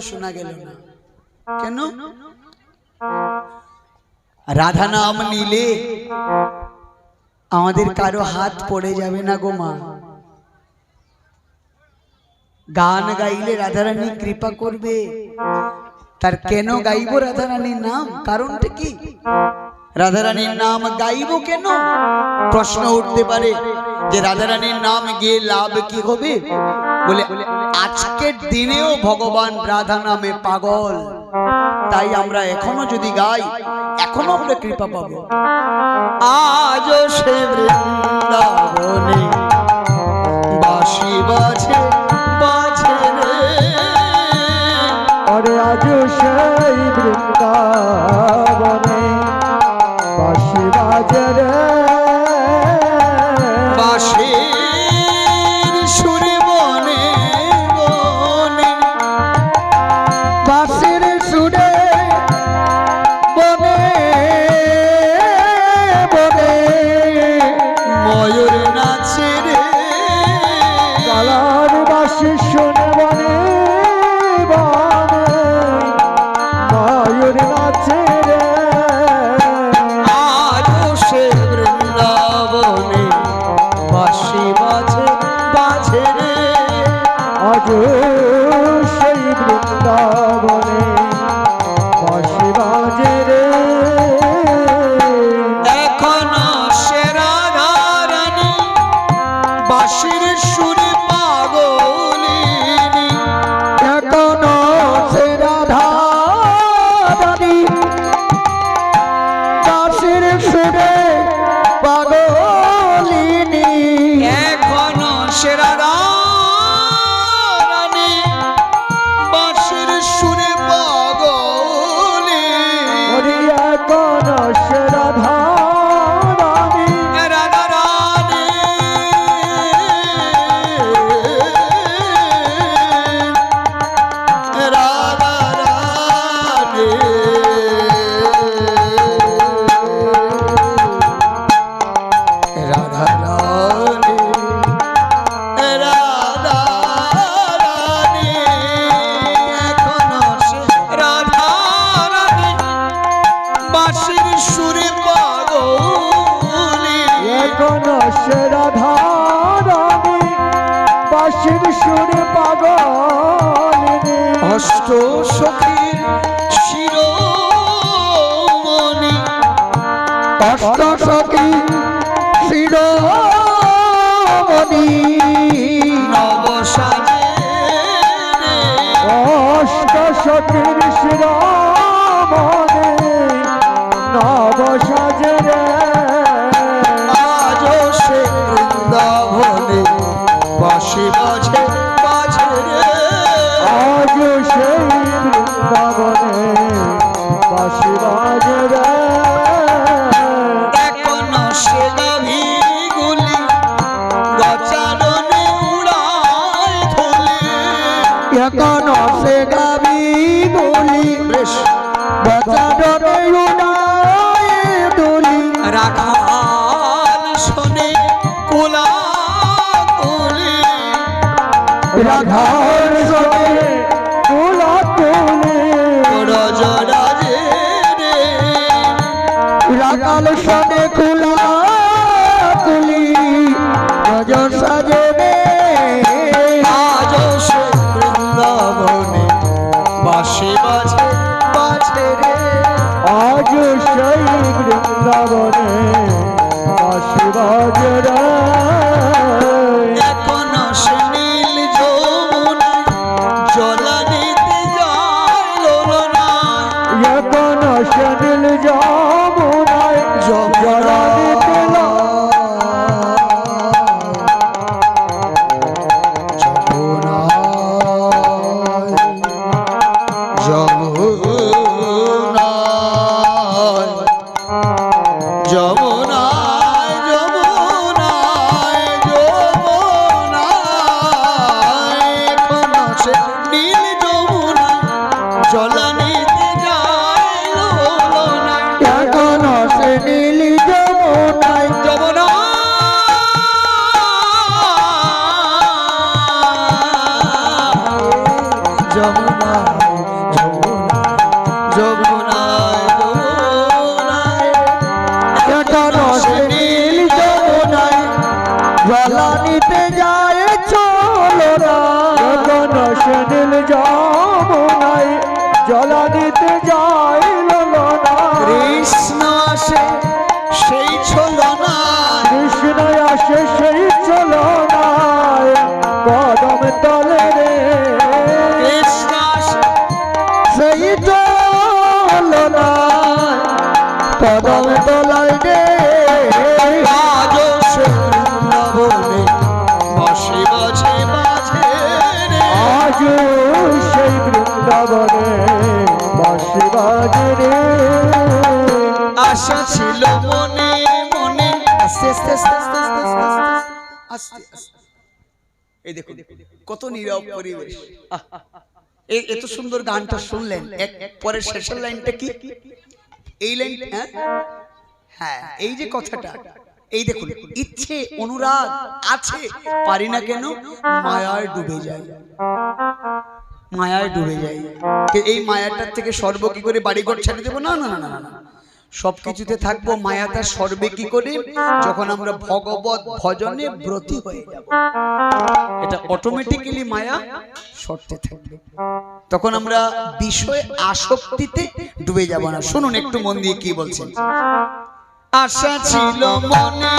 শোনা গেল না। কেন? রাধা নাম নিলে আমাদের কারও হাত পড়ে যাবে না গো মা। গান গাইলে রাধারানী কৃপা করবে। তার কেন গাইব রাধারানীর নাম? কারণটা কি? রাধারানীর নাম গাইব কেন? প্রশ্ন উঠতে পারে যে রাধারানীর নাম গিয়ে লাভ কি হবে? বলে, আজকের দিনেও ভগবান রাধা নামে পাগল। তাই আমরা এখনও যদি গাই, এখনও আমরা কৃপা পাবো। আজ সে বৃন্দাবনে বাঁশি বাজে বাজে রে। আরে আজ সেই বৃন্দাবনে বাঁশি বাজে রে। আজ সেই বৃন্দাবনে। অষ্ট সখীর শিরোমণি। কষ্ট সখী শিরোমণি। এখনও সে গাবি বলি বেশ। বাজারে উড়ায় দোলি রাখাল শোনে কোলা সঙ্গে কোলা কোলে রজরাজে রে। রাখাল সঙ্গে বৃন্দাবনে বাঁশি যমুনা যমুনা আস্তে এই দেখুন কত নীরব পরিবেশ। এই এত সুন্দর গানটা শুনলেন। এক পরের শেষের লাইনটা কি? এই লাইন হ্যাঁ? হ্যাঁ এই যে কথাটা। এই দেখুন ইচ্ছে অনুরাগ আছে। পারি না কেন? মায়ায় ডুবে যায় মায়ায় ডুবে যাই। এই মায়াটার থেকে সর্ব কি করে বাড়িঘর ছেড়ে দেবো? না না না না না। সব কিছুতে থাকব মায়াটা সর্বে কি করে? যখন আমরা ভগবত ভজনে ব্রতী হয়ে যাব। এটা অটোমেটিক্যালি মায়া সরতে থাকবে। তখন আমরা বিষয় আসক্তিতে ডুবে যাব না। শুনুন একটু মন দিয়ে কি বলছেন? আশা ছিল মনে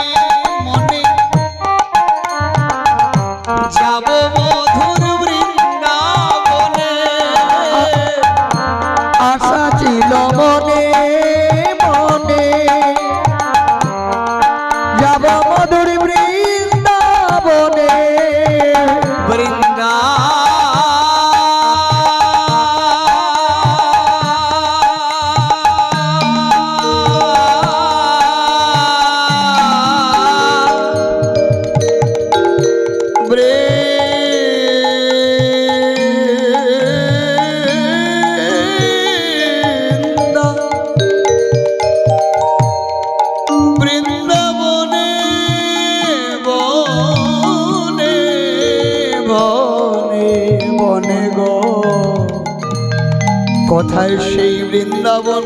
বৃন্দাবন।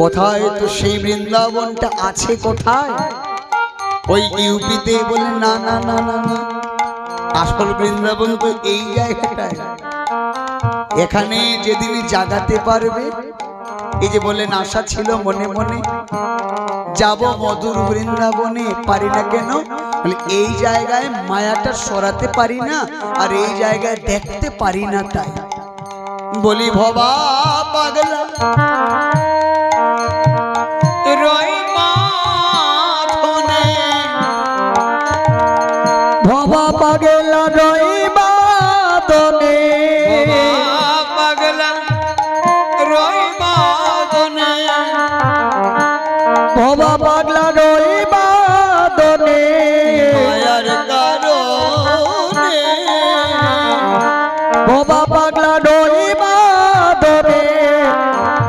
কোথায় তো সেই বৃন্দাবনটা আছে কোথায়? ওই ইউপিতে বলে না না না না না। আসল বৃন্দাবন তো এই জায়গাটায়। এখানে যেদিন জাগাতে পারবে, এই যে বলেন আশা ছিল মনে মনে, যাব মধুর বৃন্দাবনে, পারি না কেন? এই জায়গায় মায়াটা সরাতে পারি না, আর এই জায়গায় দেখতে পারি না তাই। बोली भोबा पगला।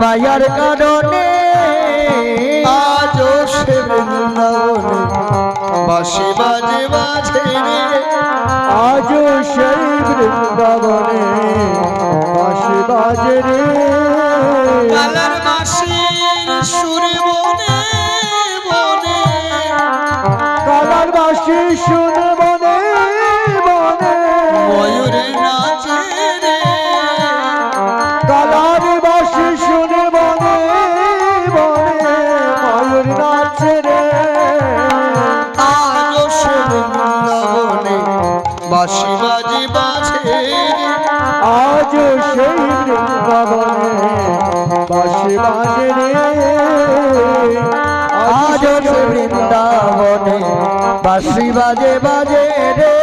মায়ার কারণে আজও সে বৃন্দাবনে বাসি বাজে বাজে আজ সেই বৃন্দাবনে বাসি বাজে রে। কালার মাসির সুরে সেই বৃন্দাবনে বাসে বাজে রে। আজ বৃন্দাবনে বাসি বাজে বাজে রে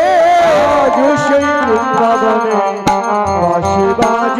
আজ সেই বৃন্দাবনে বাসে বাজে